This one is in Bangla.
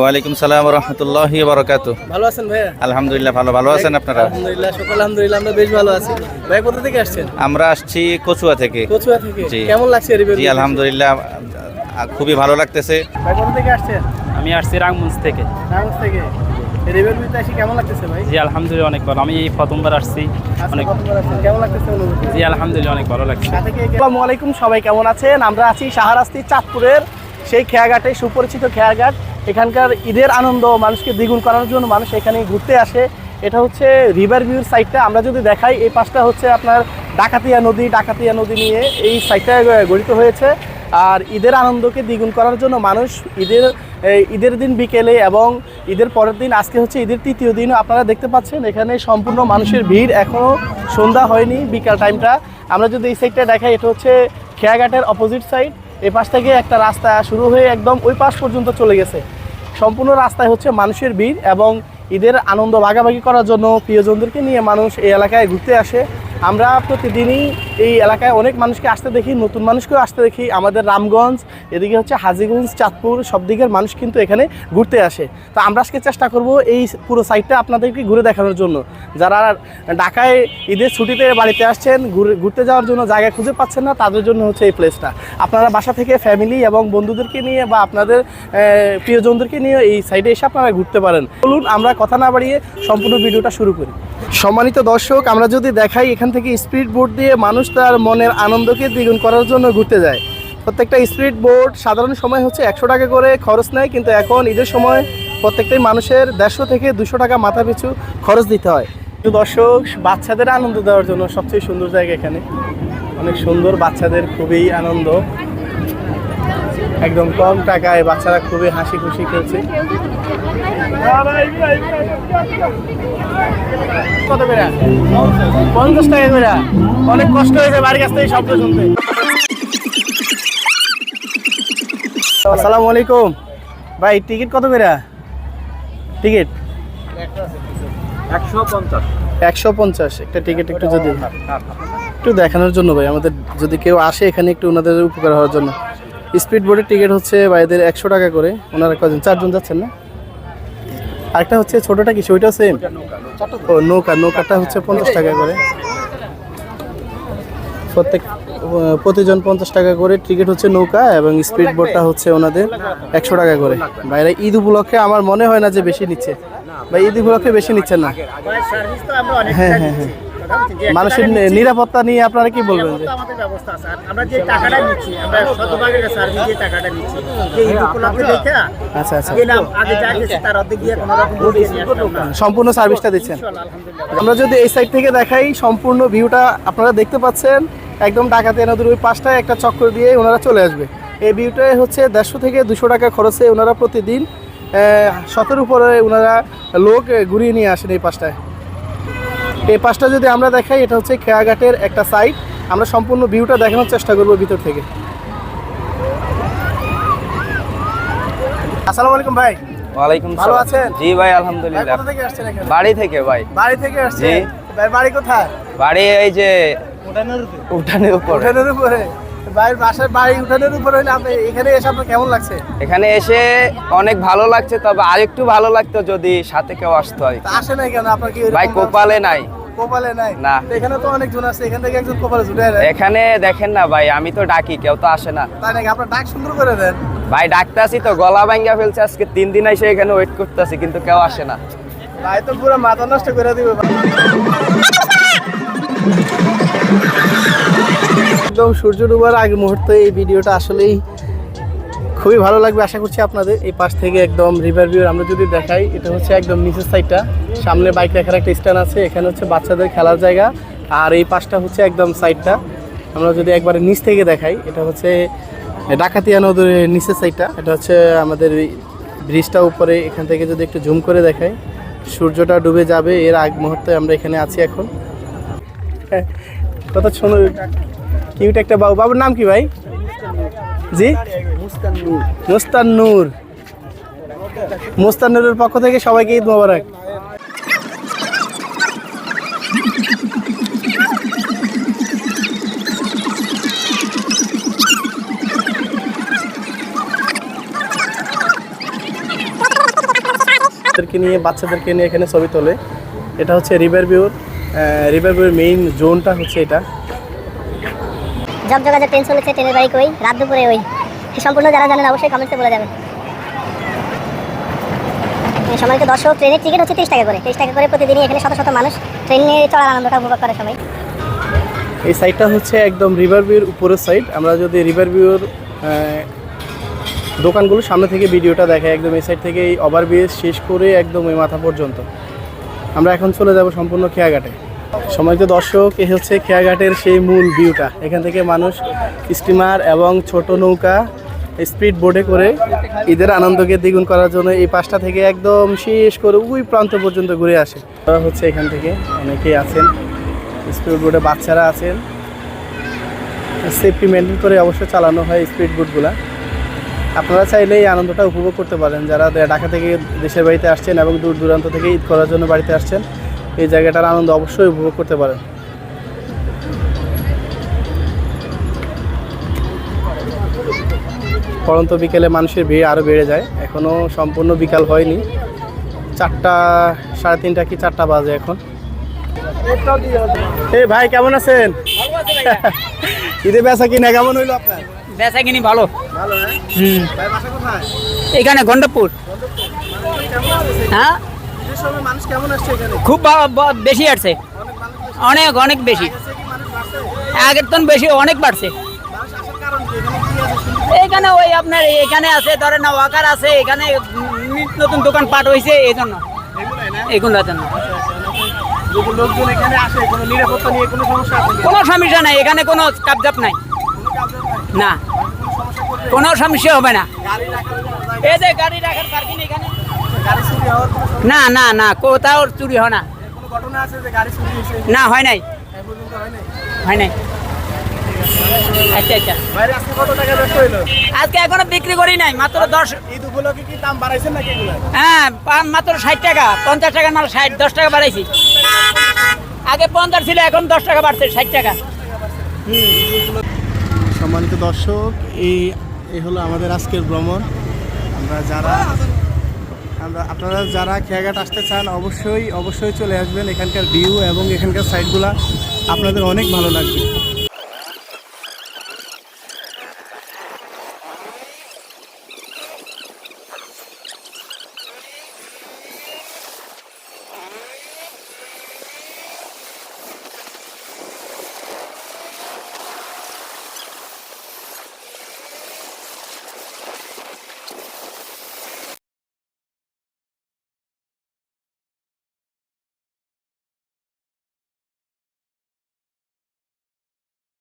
ওয়ালাইকুম সালাম রহমতুল্লাহ বারকাত ভালো আছেন ভাইয়া? আলহামদুলিল্লাহ ভালো ভালো আছেন আপনারা? আলহামদুলিল্লাহ শুক্র আলহামদুলিল্লাহ আমরা বেশ ভালো আছি। ভাই কোথা থেকে আসছেন? আমরা আসছি কচুয়া থেকে। কচুয়া থেকে? কেমন লাগছে জি আলহামদুলিল্লাহ খুবই ভালো লাগতেছে। ভাই কোথা থেকে আসছেন? আমি আসছি রাংমুন্স থেকে। কেমন লাগতেছে ভাই? জি আলহামদুলিল্লাহ অনেক ভালো। আমি এই প্রথমবার আসছি। অনেক কেমন লাগতেছে অনুভূতি? জি আলহামদুলিল্লাহ অনেক ভালো লাগছে। আসসালামু আলাইকুম সবাই কেমন আছেন? আমরা আছি শাহরাস্তি চাঁদপুরের সেই খেয়াঘাটে সুপরিচিত খেয়াঘাট। এখানকার ঈদের আনন্দ, মানুষকে দ্বিগুণ করানোর জন্য মানুষ এখানে ঘুরতে আসে। এটা হচ্ছে রিভার ভিউর সাইডটা আমরা যদি দেখাই, এই পাশটা হচ্ছে আপনার ডাকাতিয়া নদী। ডাকাতিয়া নদী নিয়ে এই সাইডটা গঠিত হয়েছে। আর ঈদের আনন্দকে দ্বিগুণ করার জন্য মানুষ ঈদের ঈদের দিন বিকেলে এবং ঈদের পরের দিন, আজকে হচ্ছে ঈদের তৃতীয় দিন আপনারা দেখতে পাচ্ছেন, এখানে সম্পূর্ণ মানুষের ভিড় এখনও সন্ধ্যা হয়নি বিকাল টাইমটা আমরা যদি এই সাইডটা দেখাই, এটা হচ্ছে খেয়াঘাটের অপোজিট সাইড এই পাশ থেকে একটা রাস্তা শুরু হয়ে একদম ওই পাশ পর্যন্ত চলে গেছে। সম্পূর্ণ রাস্তায় হচ্ছে মানুষের ভিড় এবং ঈদের আনন্দ ভাগাভাগি করার জন্য প্রিয়জনদেরকে নিয়ে মানুষ এই এলাকায় ঘুরতে আসে। আমরা প্রতিদিনই এই এলাকায় অনেক মানুষকে আসতে দেখি, নতুন মানুষকেও আসতে দেখি। আমাদের রামগঞ্জ, এদিকে হচ্ছে হাজিগঞ্জ, চাঁদপুর, সব দিকের মানুষ কিন্তু এখানে ঘুরতে আসে। তো আমরা আজকে চেষ্টা করব এই পুরো সাইডটা আপনাদেরকে ঘুরে দেখানোর জন্য। যারা ঢাকায় ঈদের ছুটিতে বাড়িতে আসছেন, ঘুরে ঘুরতে যাওয়ার জন্য জায়গা খুঁজে পাচ্ছেন না, তাদের জন্য হচ্ছে এই প্লেসটা আপনারা বাসা থেকে ফ্যামিলি এবং বন্ধুদেরকে নিয়ে বা আপনাদের প্রিয়জনদেরকে নিয়ে এই সাইডে এসে আপনারা ঘুরতে পারেন। বলুন আমরা কথা না বাড়িয়ে সম্পূর্ণ ভিডিওটা শুরু করি। সম্মানিত দর্শক, আমরা যদি দেখাই এখান থেকে স্পিড বোট দিয়ে মানুষ তার মনের আনন্দকে দ্বিগুণ করার জন্য ঘুরতে যায়। প্রত্যেকটা স্পিড বোট সাধারণ সময় হচ্ছে একশো টাকা করে খরচ নেয়, কিন্তু এখন ঈদের সময় প্রত্যেকটাই মানুষের দেড়শো থেকে দুশো টাকা মাথা পিছু খরচ দিতে হয়। তো দর্শক, বাচ্চাদের আনন্দ দেওয়ার জন্য সবচেয়ে সুন্দর জায়গা এখানে। অনেক সুন্দর বাচ্চাদের খুবই আনন্দ। একদম কম টাকায় বাচ্চারা খুবই হাসি খুশি খেলছে। কত করে? পঞ্চাশ টাকা করে। অনেক কষ্ট হয়েছে বাড়ির কাছ থেকে শব্দ শুনতে। আসসালামু আলাইকুম। ভাই, টিকিট কত করে? টিকিট? একশো পঞ্চাশ। একটা টিকিট একটু যদি একটু দেখানোর জন্য ভাই, আমাদের যদি কেউ আসে এখানে একটু ওনাদের উপকার হওয়ার জন্য। স্পিড বোর্ডের টিকিট হচ্ছে ভাইদের একশো টাকা করে, ওনারা কজন চারজন যাচ্ছেন না? আরেকটা হচ্ছে ছোটটা কি? ওইটাও সেম ও, নৌকা, নৌকাটা হচ্ছে পঞ্চাশ টাকা করে। প্রত্যেক প্রতিজন পঞ্চাশ টাকা করে টিকিট হচ্ছে নৌকা এবং স্পিড বোটটা হচ্ছে ওনাদের একশো টাকা করে। বাইরে ঈদ উপলক্ষে আমার মনে হয় না যে বেশি নিচ্ছে। বা ঈদ উপলক্ষে বেশি নিচ্ছেন না? হ্যাঁ হ্যাঁ হ্যাঁ। মানুষের নিরাপত্তা নিয়ে আপনারা কি বলবেন যে? আমাদের ব্যবস্থা আছে। আমরা যে টাকাটা নিচ্ছি আমরা শতভাগের সার্ভিস যে টাকাটা নিচ্ছি যে ঈদ উপলক্ষে আচ্ছা আচ্ছা। গেলাম আগে যা গেছে তার অর্ধেক দিয়ে কোনো রকম বুঝিয়ে নিয়ে আসলাম না। সম্পূর্ণ সার্ভিসটা দিচ্ছেন। আমরা যদি এই সাইড থেকে দেখাই সম্পূর্ণ ভিউটা আপনারা দেখতে পাচ্ছেন। একদম ডাকাতিয়া নদীর ওই পাশটায় একটা চক্র দিয়ে ওনারা চলে আসবে। এই ভিউটায় হচ্ছে দেড়শো থেকে দুশো টাকা খরচে ওনারা প্রতিদিন শতের উপরে ওনারা লোক ঘুরিয়ে নিয়ে আসেন এই পাশটায়। এই পাশটা যদি আমরা দেখাই এটা হচ্ছে খেয়াঘাটের একটা সাইড আমরা সম্পূর্ণ ভিউটা দেখানোর চেষ্টা করব ভিতর থেকে। আসসালামু আলাইকুম ভাই। ওয়ালাইকুম ভালো আছেন? জি ভাই আলহামদুলিল্লাহ। কোথা থেকে আসছেন এখানে? বাড়ি থেকে ভাই। বাড়ি থেকে আসছেন? ভাই বাড়ি কোথায়? বাড়ি এই যে উঠানের উপর। উঠানের উপরে? বাড়ির বাসার বাড়ি উঠানের উপরে হইলে আপনি এখানে এসে আপনার কেমন লাগছে? এখানে এসে অনেক ভালো লাগছে তবে আরেকটু ভালো লাগতো যদি সাথে কেউ আসতো আর কি। তা আসে নাই কেন? আপনার কি ভাই কোপালে নাই। কোপালে নাই? না। তো এখানে তো অনেক জন আছে এখান থেকে একজন কোপালে নেয় এখানে দেখেন না ভাই আমি তো ডাকি কেউ তো আসে না। তাই নাকি? আপনার ডাক সুন্দর করে দেন। ভাই ডাকতাছি তো গলা ভাঙ্গা ফেলছে আজকে তিন দিন এসে এখানে ওয়েট করতেছি কিন্তু কেউ আসে না। ভাই তো পুরো মাথা নষ্ট করে দিবে একদম সূর্য ডুবার আগে মুহূর্তে এই ভিডিওটা আসলেই খুবই ভালো লাগবে আশা করছি আপনাদের। এই পাশ থেকে একদম রিভার ভিউ আমরা যদি দেখাই, এটা হচ্ছে একদম নিচের সাইডটা সামনে বাইক রাখার একটা স্ট্যান্ড আছে, এখানে হচ্ছে বাচ্চাদের খেলার জায়গা। আর এই পাশটা হচ্ছে একদম সাইডটা আমরা যদি একবারে নিচ থেকে দেখাই, এটা হচ্ছে ডাকাতিয়া নদীর নিচের সাইডটা এটা হচ্ছে আমাদের ব্রিজটা উপরে। এখান থেকে যদি একটু জুম করে দেখাই, সূর্যটা ডুবে যাবে। এর আগ মুহূর্তে আমরা এখানে আছি এখন। কত সুন্দর কিউট একটা বাবু। বাবুর নাম কি ভাই? জি? মুস্তান নূর মুস্তান নূরের পক্ষ থেকে সবাইকে ঈদ মোবারক। নিয়ে বাচ্চাদেরকে নিয়ে এখানে ছবি তোলে। এটা হচ্ছে রিভার ভিউর রিভার ভিউর মেইন জোনটা হচ্ছে এটা। জগজগা যে ট্রেন চলেছে ট্রেনের বাইক ওই রাত দুপুরে ওই। সম্পূর্ণ যারা জানেন অবশ্যই কমেন্টে বলে যাবেন। এই সময়তে দর্শক ট্রেনের টিকিট হচ্ছে তিরিশ টাকা করে। তিরিশ টাকা করে প্রতিদিনই এখানে শত শত মানুষ ট্রেনে চড়ার আনন্দটা উপভোগ করে সবাই। এই সাইডটা হচ্ছে একদম রিভার ভিউর উপরের সাইড আমরা যদি রিভার ভিউর দোকানগুলো সামনে থেকে ভিডিওটা দেখাই একদম এই সাইড থেকে এই ওভারব্রিজ শেষ করে একদম ওই মাথা পর্যন্ত। আমরা এখন চলে যাব সম্পূর্ণ খেয়াঘাটে। সময়ত দর্শক এ হচ্ছে খেয়াঘাটের সেই মূল ভিউটা এখান থেকে মানুষ স্টিমার এবং ছোট নৌকা স্পিড বোটে করে ঈদের আনন্দকে দ্বিগুণ করার জন্য এই পাশটা থেকে একদম শেষ করে ওই প্রান্ত পর্যন্ত ঘুরে আসে। তারা হচ্ছে এখান থেকে অনেকেই আছেন। স্পিড বোটে বাচ্চারা আছেন। সেফটি মেনটেন করে অবশ্যই চালানো হয় স্পিড বোটগুলা আপনারা চাইলে এই আনন্দটা উপভোগ করতে পারেন। যারা ঢাকা থেকে দেশের বাড়িতে আসছেন এবং দূর দূরান্ত থেকে ঈদ করার জন্য বাড়িতে আসছেন এই জায়গাটার আনন্দ অবশ্যই উপভোগ করতে পারেন। পরন্ত বিকেলে মানুষের ভিড় আরও বেড়ে যায়। এখনও সম্পূর্ণ বিকাল হয়নি। চারটা সাড়ে তিনটা কি চারটা বাজে এখন। এই ভাই কেমন আছেন? ঈদে বেচা কিনা কেমন হইল আপনার? বেচা কিনি ভালো। ভালো হ্যাঁ? হুম। এখানে গন্ডপুর হ্যাঁ? খুব বেশি আসছে। অনেক অনেক বেশি। আগের তো বেশি অনেক বাড়ছে। এখানে ওই আপনার এখানে আছে ধরেন ওয়াকার আছে এখানে নতুন দোকান পাট হয়েছে এই জন্য। এগুলাই এগুলোর জন্য কোনো সমস্যা নাই এখানে কোনো কাবজাপ নাই নাই? না। কোনো সমস্যা হবে না। না না না, কোথাও চুরি হয় না। না, হয় নাই। হয় নাই? আচ্ছা আচ্ছা। আজকে টাকা এখনও বিক্রি করি নাই, মাত্র দশ হ্যাঁ মাত্র ষাট টাকা, পঞ্চাশ টাকার মাল ষাট, দশ টাকা বাড়াইছি। আগে পঞ্চাশ ছিল, এখন দশ টাকা বাড়ছে, ষাট টাকা। সম্মানিত দর্শক, এই এই হলো আমাদের আজকের ভ্রমণ। আমরা যারা, আমরা, আপনারা যারা খেয়াঘাট আসতে চান, অবশ্যই অবশ্যই চলে আসবেন এখানকার ভিউ এবং এখানকার সাইডগুলা আপনাদের অনেক ভালো লাগবে।